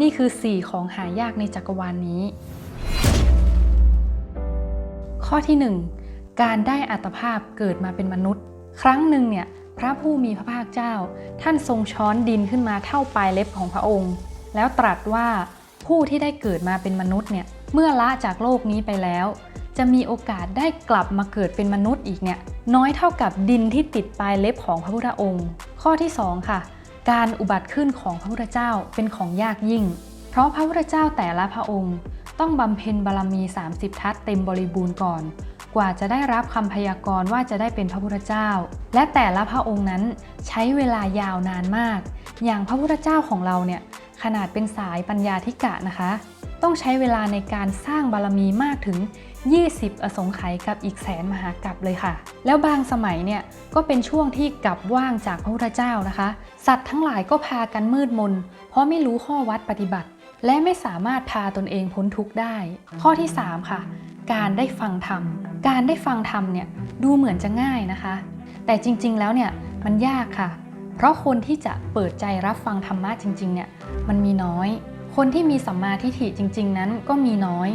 นี่คือ 4 ของหายากในจักรวาลนนี้ ข้อที่ 1 การได้อัตภาพเกิดมาเป็นมนุษย์ ครั้งหนึ่งเนี่ยพระผู้มีพระภาคเจ้า ท่านทรงช้อนดินขึ้นมาเท่าปลายเล็บของพระองค์ แล้วตรัสว่าผู้ที่ได้เกิดมาเป็นมนุษย์เนี่ยเมื่อละจากโลกนี้ไปแล้ว จะมีโอกาสได้กลับมาเกิดเป็นมนุษย์อีกเนี่ยน้อยเท่ากับดินที่ติดปลายเล็บของพระพุทธองค์ ข้อที่ 2 ค่ะ การอุบัติขึ้นของพระพุทธเจ้าเป็นของยากยิ่ง เพราะพระพุทธเจ้าแต่ละพระองค์ ต้องบำเพ็ญบารมี 30 ทัศเต็มบริบูรณ์ก่อน กว่าจะได้รับคำพยากรณ์ว่าจะได้เป็นพระพุทธเจ้า และแต่ละพระองค์นั้นใช้เวลายาวนานมาก อย่างพระพุทธเจ้าของเราเนี่ยขนาดเป็นสายปัญญาธิกะนะคะ ต้องใช้เวลาในการสร้างบารมีมากถึง 20 อสงไขยกับอีกแสนมหากัปเลยค่ะ แล้วบางสมัยเนี่ยก็เป็นช่วงที่กลับว่างจากพระพุทธเจ้านะคะ สัตว์ทั้งหลายก็พากันมืดมน เพราะไม่รู้ข้อวัดปฏิบัติ และไม่สามารถพาตนเองพ้นทุกข์ได้ ข้อที่ 3 ค่ะ การได้ฟังธรรม การได้ฟังธรรมเนี่ยดูเหมือนจะง่ายนะคะ แต่จริงๆแล้วเนี่ยมันยากค่ะ เพราะคนที่จะเปิดใจรับฟังธรรมะจริงๆเนี่ยมันมีน้อย คนที่มีสัมมาทิฏฐิจริง ๆ นั้นก็มีน้อย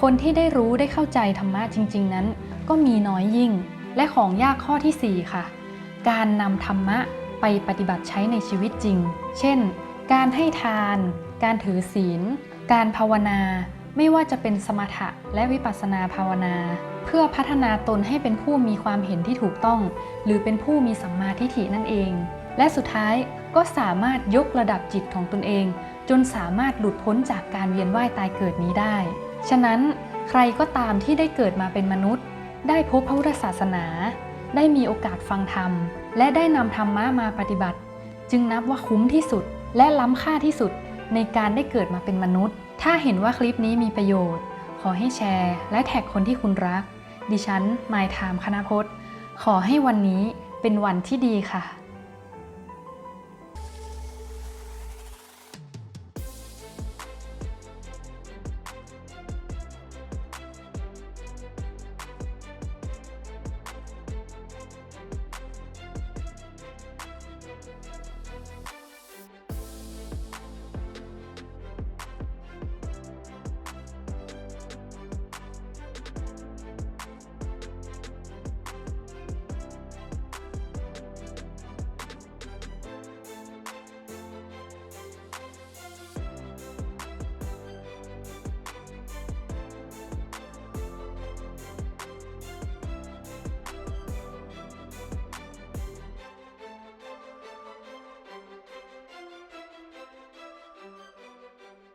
คนที่ได้รู้ได้เข้าใจธรรมะจริง ๆ นั้น ก็มีน้อยยิ่ง และของยากข้อทีสี่ 4 ค่ะ การนำธรรมะไปปฏิบัติใช้ในชีวิตจริง เช่น การให้ทาน การถือศีล การภาวนา ไม่ว่าจะเป็นสมถะและวิปัสสนาภาวนา เพื่อพัฒนาตนให้เป็นผู้มีความเห็นที่ถูกต้อง หรือเป็นผู้มีสัมมาทิฏฐินั่นเอง และสุดท้ายก็สามารถยกระดับจิตของตนเอง จนสามารถหลุดพ้นจากการเวียนว่ายตายเกิดนี้ได้ ฉะนั้นใครก็ตามที่ได้เกิดมาเป็นมนุษย์ ได้พบพระพุทธศาสนา ได้มีโอกาสฟังธรรม และได้นำธรรมะมาปฏิบัติ จึงนับว่าคุ้มที่สุดและล้ำค่าที่สุดในการได้เกิดมาเป็นมนุษย์ ถ้าเห็นว่าคลิปนี้มีประโยชน์ ขอให้แชร์ และแท็กคนที่คุณรัก ดิฉัน มายไทม์คณพจน์ ขอให้วันนี้เป็นวันที่ดีค่ะ